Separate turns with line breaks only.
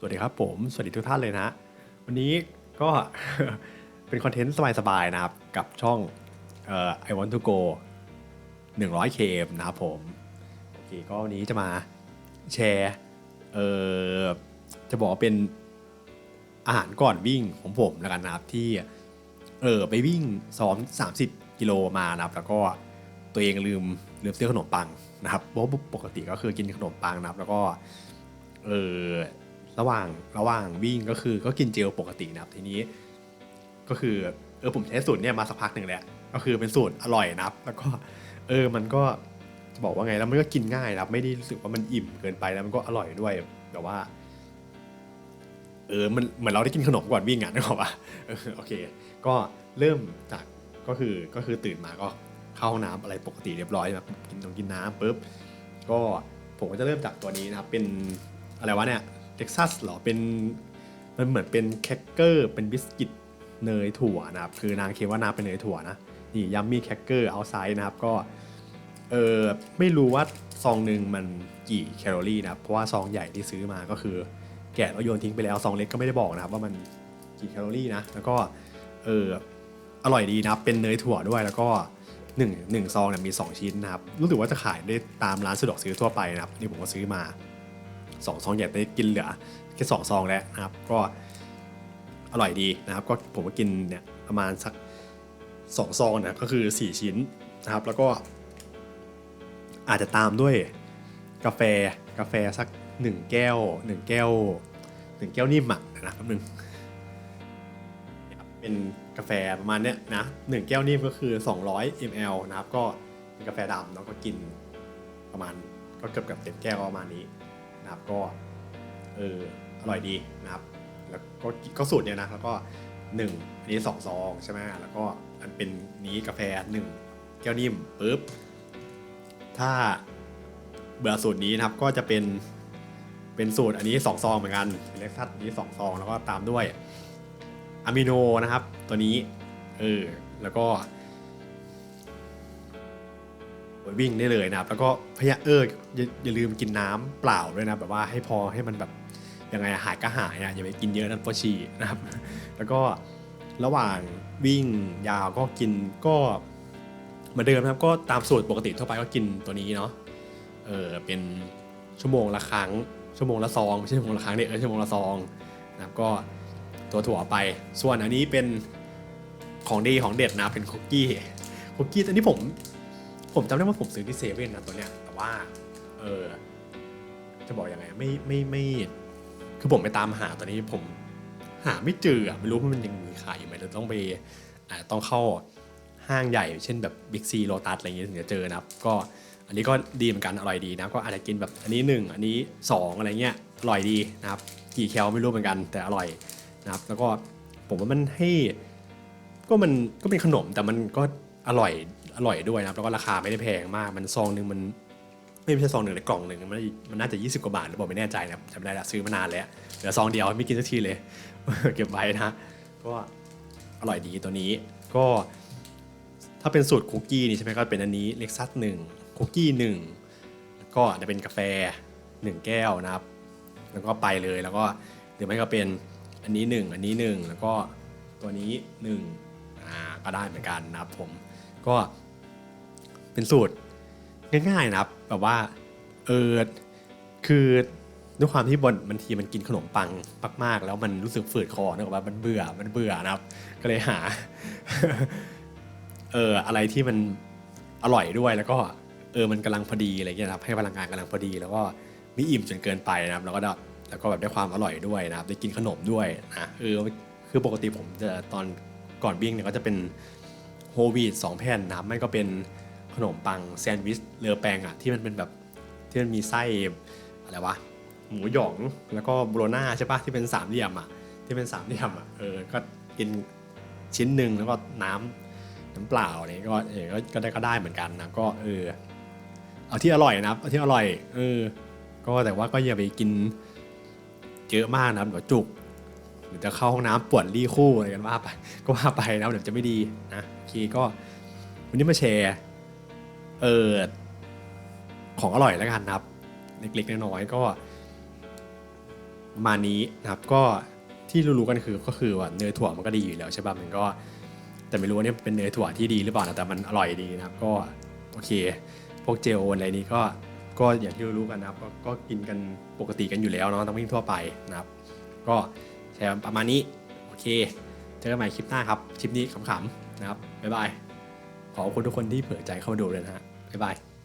สวัสดีครับผม สวัสดีทุกท่านเลยนะ วันนี้ก็เป็นคอนเทนต์สบายๆนะครับ กับช่องเอ่อ I want to go 100 km นะครับผมโอเคก็วันนี้จะมาแชร์เอ่อจะบอกว่าเป็นอาหารก่อนวิ่งของผมแล้วกันนะครับที่เออไปวิ่งซ้อม30 กิโลมานะครับ แล้วก็ตัวเองลืมลืมซื้อขนมปังนะครับเพราะปกติก็คือกินขนมปังนะครับ แล้วก็เออ ระหว่างระหว่างวิ่งก็คือก็กินเจลปกตินะครับทีนี้ ก็คือเออผมใช้สูตรเนี่ยมาสักพักหนึ่งแล้วก็คือเป็นสูตรอร่อยนะครับ แล้วก็เออมันก็จะบอกว่าไงแล้วมันก็กินง่ายนะครับไม่ได้รู้สึกว่ามันอิ่มเกินไปแล้วมันก็อร่อยด้วยแต่ว่า เออมันเหมือนเราได้กินขนมก่อนวิ่งอะนึกออกปะโอเค ก็เริ่มจากก็คือก็คือตื่นมาก็เข้าห้องน้ำอะไรปกติเรียบร้อยแบบกินนมกินน้ำปุ๊บก็ผมก็จะเริ่มจากตัวนี้นะครับ เป็นอะไรวะเนี่ย เท็กซัสหรอเป็นมันเหมือนเป็นแคคเกอร์เป็นบิสกิตเนยถั่วนะครับ คือนางเคลว่านางเป็นเนยถั่วนะนี่ยัมมี่แคคเกอร์เอาไซด์นะครับก็เออไม่รู้ว่าซองหนึ่งมันกี่แคลอรี่นะครับ เพราะว่าซองใหญ่ที่ซื้อมาก็คือ แกะแล้วโยนทิ้งไปแล้วซองเล็กก็ไม่ได้บอกนะครับ ว่ามันกี่แคลอรี่นะแล้วก็เอออร่อยดีนะครับเป็นเนยถั่วด้วยแล้วก็หนึ่งหนึ่งซองเนี่ยมี 2 ชิ้นนะครับ รู้สึกว่าจะขายได้ตามร้านสะดวกซื้อทั่วไปนะครับ นี่ผมก็ซื้อมา สองซองใหญ่ได้กินเหลือแค่สองซองแล้วนะครับ ก็อร่อยดีนะครับ ก็ผมก็กินเนี่ยประมาณสักสองซองนี่ยก็คือ 4 ชิ้นนะครับ แล้วก็อาจจะตามด้วยกาแฟกาแฟสัก 1 แก้ว 1 แก้ว 1 แก้วนิ่มอะนะครับแป๊บนึงเป็นกาแฟประมาณเนี้ยนะหนึ่งแก้วนิ่มก็คือ 200 ml นะครับ ก็เป็นกาแฟดำแล้วก็กินประมาณก็เกือบเกือบเต็มแก้วประมาณนี้ นะครับก็เอออร่อยดีนะครับ แล้วก็ก็สูตรเนี้ยนะแล้วก็หนึ่งอันนี้สองซองใช่ไหมแล้วก็อันเป็นนี้กาแฟหนึ่งแก้วนิ่มปุ๊บถ้าเบื่อสูตรนี้นะครับก็จะเป็นเป็นสูตรอันนี้สองซองเหมือนกันเล็กซัสนี้สองซองแล้วก็ตามด้วยอะมิโนนะครับตัวนี้เออแล้วก็ วิ่งได้เลยนะครับ แล้วก็พยายามเอออย่าอย่าลืมกินน้ำเปล่าด้วยนะแบบว่าให้พอให้มันแบบยังไงหายก็หายอะอย่าไปกินเยอะนั่นปวดฉี่นะครับ แล้วก็ระหว่างวิ่งยาวก็กินก็เหมือนเดิมนะครับก็ตามสูตรปกติทั่วไปก็กินตัวนี้เนาะเออเป็นชั่วโมงละครั้ง ชั่วโมงละซองไม่ใช่ชั่วโมงละครั้งเนี่ยเออชั่วโมงละซองนะครับก็ตัวถั่วไป ส่วนอันนี้เป็นของดีของเด็ดนะเป็นคุกกี้คุกกี้ตัวนี้ผม ผมจำได้ว่าผมซื้อที่เซเว่นนะตัวเนี้ย แต่ว่า เออ จะบอกอยังไง ไม่ไม่ไม่ คือผมไปตามหาตัวนี้ผมหาไม่เจออะไม่รู้ว่ามันยังมีขายอยู่ไหมหรือต้องไปอ่าต้องเข้าห้างใหญ่ เช่นแบบบิ๊กซีโลตัสอะไรอย่างเงี้ยถึงจะเจอนะครับ ก็อันนี้ก็ดีเหมือนกันอร่อยดีนะ ก็อาจจะกินแบบอันนี้หนึ่งอันนี้สองอะไรเงี้ยอร่อยดีนะครับ กี่แคลไม่รู้เหมือนกันแต่อร่อยนะครับ แล้วก็ผมว่ามันให้ ก็มันก็เป็นขนมแต่มันก็อร่อย อร่อยด้วยนะครับแล้วก็ราคาไม่ได้แพงมากมันซองหนึ่งมันไม่ใช่ซองหนึ่งในกล่องหนึ่งมันมันน่าจะ 20 กว่าบาทหรือเปล่าไม่แน่ใจนะครับจำได้ละซื้อมานานแล้วเหลือซองเดียวไม่กินสักทีเลย เก็บไว้นะก็อร่อยดีตัวนี้ก็ถ้าเป็นสูตรคุกกี้นี่ใช่ไหมก็เป็นอันนี้เล็กซัสหนึ่งคุกกี้หนึ่งแล้วก็จะเป็นกาแฟหนึ่งแก้วนะครับ แล้วก็ไปเลยแล้วก็หรือไม่ก็เป็นอันนี้ 1 อันนี้ 1 แล้วก็ตัวนี้1อ่าก็ได้เหมือนกันนะครับผมก็ เป็นสูตรง่ายๆนะครับ แบบว่าเออคือด้วยความที่บนบางทีมันกินขนมปังมากๆ แล้วมันรู้สึกฝืดคอนึกออกว่ามันเบื่อมันเบื่อนะครับ ก็เลยหาเอออะไรที่มันอร่อยด้วยแล้วก็เออมันกำลังพอดีอะไรเงี้ยนะครับให้พลังงานกำลังพอดี แล้วก็ไม่อิ่มจนเกินไปนะครับ แล้วก็ได้แล้วก็แบบได้ความอร่อยด้วยนะครับ ได้กินขนมด้วยนะเออคือปกติผมจะตอนก่อนวิ่งเนี่ยก็จะเป็นโฮวีตสองแผ่นนะครับไม่ก็เป็น ขนมปังแซนด์วิชเรือแปงอะที่มันเป็นแบบที่มันมีไส้อะไรวะหมูหยองแล้วก็โบโลน่าใช่ปะที่เป็นสามเหลี่ยมอะที่เป็นสามเหลี่ยมอะเออก็กินชิ้นหนึ่งแล้วก็น้ำน้ำเปล่าอะไรก็เออก็ได้ก็ได้เหมือนกันนะก็เออเอาที่อร่อยนะเอาที่อร่อยเออก็แต่ว่าก็อย่าไปกินเยอะมากนะเดี๋ยวจุกหรือจะเข้าห้องน้ำปวดรีคู่อะไรกันว่าไปก็ว่าไปนะเดี๋ยวจะไม่ดีนะโอเคก็วันนี้มาแชร์ เออของอร่อยแล้วกันนะครับ เล็กๆน้อยๆก็ประมาณนี้นะครับก็ที่รู้ๆกันคือก็คือว่าเนยถั่วมันก็ดีอยู่แล้วใช่ป่ะมันก็ แต่ไม่รู้ว่านี่เป็นเนยถั่วที่ดีหรือเปล่านะแต่มันอร่อยดีนะครับ ก็โอเค พวกเจลอะไรนี้ก็ก็อย่างที่รู้ๆกันนะครับก็ก็กินกันปกติกันอยู่แล้วเนาะต้งวิ่งทั่วไปนะครับ ก็ใช้ประมาณนี้โอเคเจอกันใหม่คลิปหน้าครับคลิปนี้ขำๆนะครับบ๊ายบายขอบคุณทุกคนที่เผื่อใจเข้ามาดูเลยนะฮะ บ๊ายบาย